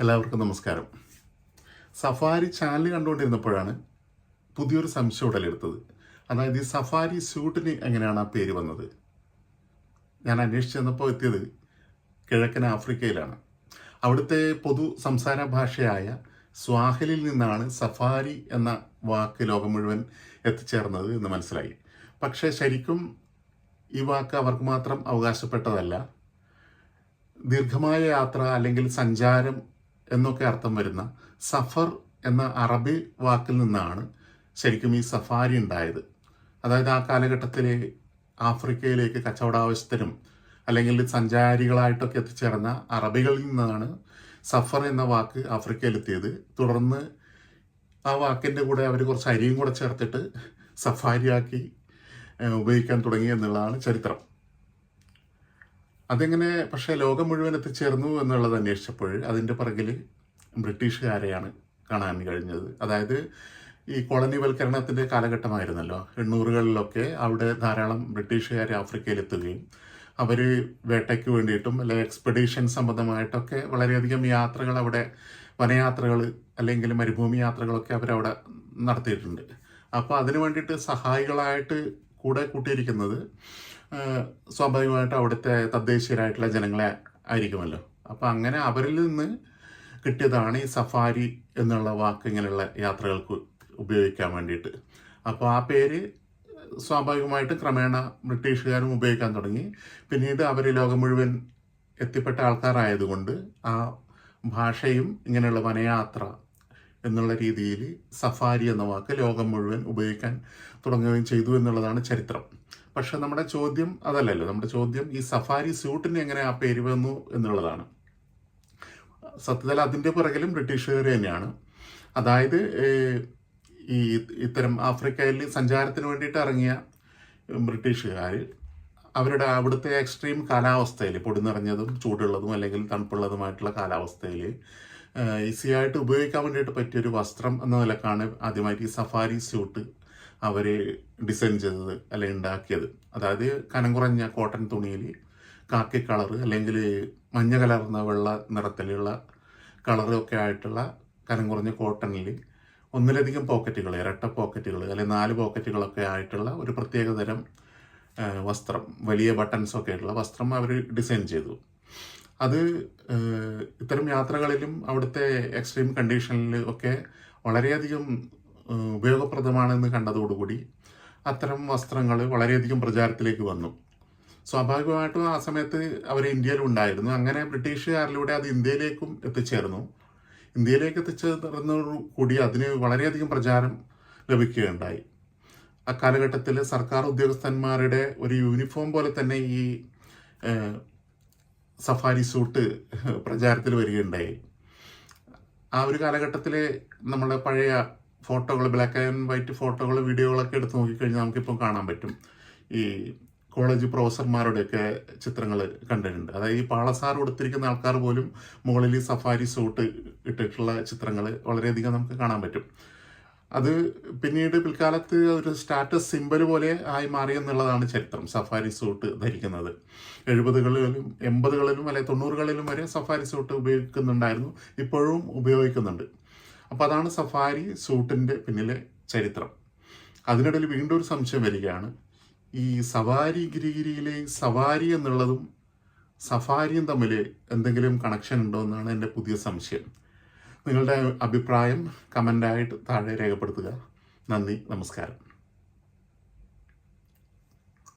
എല്ലാവർക്കും നമസ്കാരം. Safari channel കണ്ടുകൊണ്ടിരുന്നപ്പോഴാണ് പുതിയൊരു സംശയം ഉടലെടുത്തത് അതായത് ഈ സഫാരി സ്യൂട്ടിന് എങ്ങനെയാണ് ആ പേര് വന്നത്? ഞാൻ അന്വേഷിച്ച് ചെന്നപ്പോൾ എത്തിയത് കിഴക്കൻ ആഫ്രിക്കയിലാണ്. അവിടുത്തെ പൊതു സംസാര ഭാഷയായ സ്വാഹലിൽ നിന്നാണ് സഫാരി എന്ന വാക്ക് ലോകം മുഴുവൻ എത്തിച്ചേർന്നത് എന്ന് മനസ്സിലായി. പക്ഷേ ശരിക്കും ഈ വാക്ക് അവർക്ക് മാത്രം അവകാശപ്പെട്ടതല്ല. ദീർഘമായ യാത്ര അല്ലെങ്കിൽ സഞ്ചാരം എന്നൊക്കെ അർത്ഥം വരുന്ന സഫർ എന്ന അറബി വാക്കിൽ നിന്നാണ് ശരിക്കും ഈ സഫാരി ഉണ്ടായത്. അതായത് ആ കാലഘട്ടത്തിലെ ആഫ്രിക്കയിലേക്ക് കച്ചവടാവശ്യത്തിനും അല്ലെങ്കിൽ സഞ്ചാരികളായിട്ടൊക്കെ എത്തിച്ചേർന്ന അറബികളിൽ നിന്നാണ് സഫർ എന്ന വാക്ക് ആഫ്രിക്കയിലെത്തിയത്. തുടർന്ന് ആ വാക്കിന്റെ കൂടെ അവർ കുറച്ച് അരിയും കൂടെ ചേർത്തിട്ട് സഫാരിയാക്കി ഉപയോഗിക്കാൻ തുടങ്ങി എന്നുള്ളതാണ് ചരിത്രം. അതെങ്ങനെ പക്ഷേ ലോകം മുഴുവൻ എത്തിച്ചേർന്നു എന്നുള്ളത് അന്വേഷിച്ചപ്പോൾ അതിന്റെ പിറകിൽ ബ്രിട്ടീഷുകാരെയാണ് കാണാൻ കഴിഞ്ഞത്. അതായത് ഈ കോളനിവൽക്കരണത്തിന്റെ കാലഘട്ടമായിരുന്നല്ലോ. എണ്ണൂറുകളിലൊക്കെ അവിടെ ധാരാളം ബ്രിട്ടീഷുകാർ ആഫ്രിക്കയിലെത്തുകയും അവർ വേട്ടയ്ക്ക് വേണ്ടിയിട്ടും അല്ലെ എക്സ്പെഡീഷൻ സംബന്ധമായിട്ടൊക്കെ വളരെയധികം യാത്രകൾ അവിടെ വനയാത്രകൾ അല്ലെങ്കിൽ മരുഭൂമി യാത്രകളൊക്കെ അവരവിടെ നടത്തിയിട്ടുണ്ട്. അപ്പോൾ അതിനു വേണ്ടിയിട്ട് സഹായികളായിട്ട് കൂടെ കൂട്ടിയിരിക്കുന്നത് സ്വാഭാവികമായിട്ട് അവിടുത്തെ തദ്ദേശീയരായിട്ടുള്ള ജനങ്ങളെ ആയിരിക്കുമല്ലോ. അപ്പോൾ അങ്ങനെ അവരിൽ നിന്ന് കിട്ടിയതാണ് ഈ സഫാരി എന്നുള്ള വാക്ക് ഇങ്ങനെയുള്ള യാത്രകൾക്ക് ഉപയോഗിക്കാൻ വേണ്ടിയിട്ട്. അപ്പോൾ ആ പേര് സ്വാഭാവികമായിട്ടും ക്രമേണ ബ്രിട്ടീഷുകാരും ഉപയോഗിക്കാൻ തുടങ്ങി. പിന്നീട് അവർ ലോകം മുഴുവൻ എത്തിപ്പെട്ട ആൾക്കാരായതുകൊണ്ട് ആ ഭാഷയും ഇങ്ങനെയുള്ള വനയാത്ര എന്നുള്ള രീതിയിൽ സഫാരി എന്ന വാക്ക് ലോകം മുഴുവൻ ഉപയോഗിക്കാൻ തുടങ്ങുകയും ചെയ്തു എന്നുള്ളതാണ് ചരിത്രം. പക്ഷെ നമ്മുടെ ചോദ്യം അതല്ലല്ലോ. നമ്മുടെ ചോദ്യം ഈ സഫാരി സ്യൂട്ടിന് എങ്ങനെ ആ പേര് വന്നു എന്നുള്ളതാണ്. സത്യത്തിൽ അതിന്റെ പുറകിലും ബ്രിട്ടീഷുകാർ തന്നെയാണ്. അതായത് ഈ ഇത്തരം ആഫ്രിക്കയിൽ സഞ്ചാരത്തിന് വേണ്ടിയിട്ട് ഇറങ്ങിയ ബ്രിട്ടീഷുകാർ അവരുടെ അവിടുത്തെ എക്സ്ട്രീം കാലാവസ്ഥയിൽ പൊടി നിറഞ്ഞതും ചൂടുള്ളതും അല്ലെങ്കിൽ തണുപ്പുള്ളതുമായിട്ടുള്ള കാലാവസ്ഥയിൽ ഈസിയായിട്ട് ഉപയോഗിക്കാൻ വേണ്ടിയിട്ട് പറ്റിയൊരു വസ്ത്രം എന്ന നിലക്കാണ് ആദ്യമായിട്ട് ഈ സഫാരി സ്യൂട്ട് അവർ ഡിസൈൻ ചെയ്തത് അല്ലെങ്കിൽ ഉണ്ടാക്കിയത് അതായത് കനം കുറഞ്ഞ കോട്ടൺ തുണിയിൽ കാക്കി കളർ അല്ലെങ്കിൽ മഞ്ഞ കലർന്ന വെള്ള നിറത്തിലുള്ള കളറൊക്കെ ആയിട്ടുള്ള കനം കുറഞ്ഞ കോട്ടണിൽ ഒന്നിലധികം പോക്കറ്റുകൾ ഇരട്ട പോക്കറ്റുകൾ അല്ലെങ്കിൽ നാല് പോക്കറ്റുകളൊക്കെ ആയിട്ടുള്ള ഒരു പ്രത്യേക തരം വസ്ത്രം വലിയ ബട്ടൺസൊക്കെ ആയിട്ടുള്ള വസ്ത്രം അവർ ഡിസൈൻ ചെയ്തു. അത് ഇത്തരം യാത്രകളിലും അവിടുത്തെ എക്സ്ട്രീം കണ്ടീഷനിൽ ഒക്കെ വളരെയധികം ഉപയോഗപ്രദമാണെന്ന് കണ്ടതോടുകൂടി അത്തരം വസ്ത്രങ്ങൾ വളരെയധികം പ്രചാരത്തിലേക്ക് വന്നു. സ്വാഭാവികമായിട്ടും ആ സമയത്ത് അവർ ഇന്ത്യയിലും ഉണ്ടായിരുന്നു. അങ്ങനെ ബ്രിട്ടീഷുകാരിലൂടെ അത് ഇന്ത്യയിലേക്കും എത്തിച്ചേർന്നു. ഇന്ത്യയിലേക്ക് എത്തിച്ചേർന്നതോടു കൂടി അതിന് വളരെയധികം പ്രചാരം ലഭിക്കുകയുണ്ടായി. അക്കാലഘട്ടത്തിൽ സർക്കാർ ഉദ്യോഗസ്ഥന്മാരുടെ ഒരു യൂണിഫോം പോലെ തന്നെ ഈ സഫാരി സൂട്ട് പ്രചാരത്തിൽ വരികയുണ്ടായി. ആ ഒരു കാലഘട്ടത്തിൽ നമ്മുടെ പഴയ ഫോട്ടോകൾ ബ്ലാക്ക് ആൻഡ് വൈറ്റ് ഫോട്ടോകൾ വീഡിയോകളൊക്കെ എടുത്ത് നോക്കിക്കഴിഞ്ഞാൽ നമുക്കിപ്പം കാണാൻ പറ്റും. ഈ കോളേജ് പ്രൊഫസർമാരുടെയൊക്കെ ചിത്രങ്ങൾ കണ്ടിട്ടുണ്ട്. അതായത് ഈ പാളസാർ കൊടുത്തിരിക്കുന്ന ആൾക്കാർ പോലും മുകളിൽ സഫാരി സൂട്ട് ഇട്ടിട്ടുള്ള ചിത്രങ്ങൾ വളരെയധികം നമുക്ക് കാണാൻ പറ്റും. അത് പിന്നീട് പിൽക്കാലത്ത് ഒരു സ്റ്റാറ്റസ് സിമ്പൽ പോലെ ആയി മാറി എന്നുള്ളതാണ് ചരിത്രം. സഫാരി സൂട്ട് ധരിക്കുന്നത്. എഴുപതുകളിലും എൺപതുകളിലും അല്ലെങ്കിൽ തൊണ്ണൂറുകളിലും വരെ സഫാരി സൂട്ട് ഉപയോഗിക്കുന്നുണ്ടായിരുന്നു. ഇപ്പോഴും ഉപയോഗിക്കുന്നുണ്ട്. അപ്പോൾ അതാണ് സഫാരി സൂട്ടിന്റെ പിന്നിലെ ചരിത്രം. അതിനിടയിൽ വീണ്ടും ഒരു സംശയം വരികയാണ്. ഈ സവാരി ഗിരിഗിരിയിലെ സവാരി എന്നുള്ളതും സഫാരിയും തമ്മിൽ എന്തെങ്കിലും കണക്ഷൻ ഉണ്ടോ എന്നാണ് എന്റെ പുതിയ സംശയം. നിങ്ങളുടെ അഭിപ്രായം കമന്റായിട്ട് താഴെ രേഖപ്പെടുത്തുക. നന്ദി നമസ്കാരം.